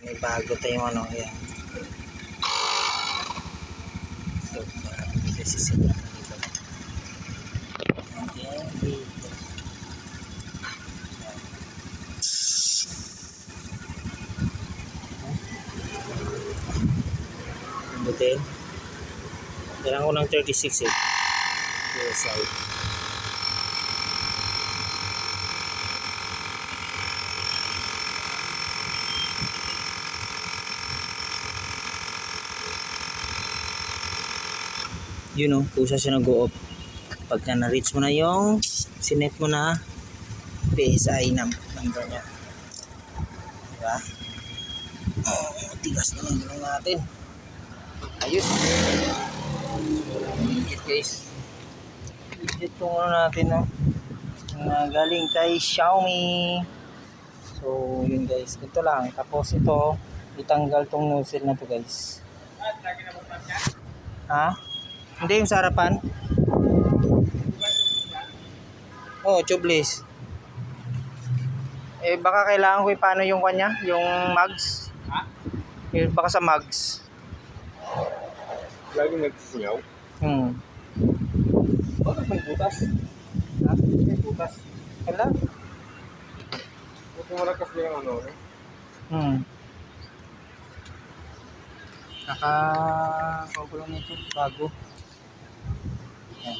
May bago tayong ano, yan. So, marami dito sisimula dito. Ayan, dito. Butin. Kailangan ko ng 36 eh. USI. Yun know, kusa siya nag-go up. Pagka na-reach mo na yung sinet mo na PSI num- number niya. Diba? Oh, tigas na lang gulong natin. Ayos. Legit guys. Legit tong ano natin no. Mga galing kay Xiaomi. So yun guys. Ito lang. Tapos ito. Itanggal tong nozzle na to guys. Ha? Hindi yung sa harapan. Oh, tubeless. Eh baka kailangan ko paano yung kanya, yung mugs. Ha? Yung baka sa mugs. Lagi nagsisingaw. Hmm. Bakit may butas? Ha? May butas. Wala? Buti malakas din ang ano. Hmm. Naka kagulo nito bago. Yan.